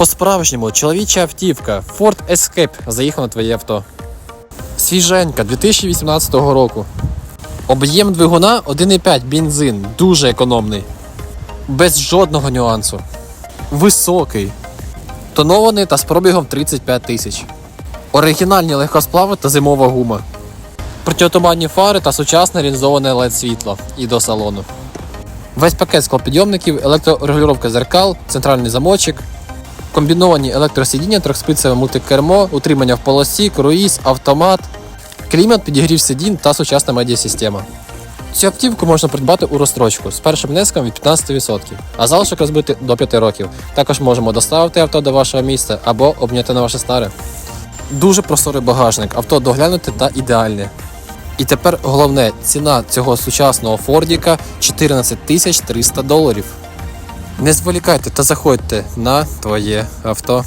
По-справжньому чоловіча автівка Ford Escape заїхала на твоє авто. Свіженька 2018 року. Об'єм двигуна 1,5 бензин, дуже економний. Без жодного нюансу. Високий. Тонований та з пробігом 35 тисяч. Оригінальні легкосплави та зимова гума. Протиотуманні фари та сучасне лінзоване LED світло і до салону. Весь пакет склопідйомників, електрорегулювання зеркал, центральний замочок, комбіновані електросидіння, трьохспицеве мультикермо, утримання в полосі, круїз, автомат, клімат, підігрів сидінь та сучасна медіасистема. Цю автівку можна придбати у розстрочку з першим внеском від 15%, а залишок розбити до 5 років. Також можемо доставити авто до вашого місця або обняти на ваше старе. Дуже просторий багажник, авто доглянуте та ідеальне. І тепер головне, ціна цього сучасного Фордіка 14 тисяч 300 доларів. Не зволікайте та заходьте на твоє авто.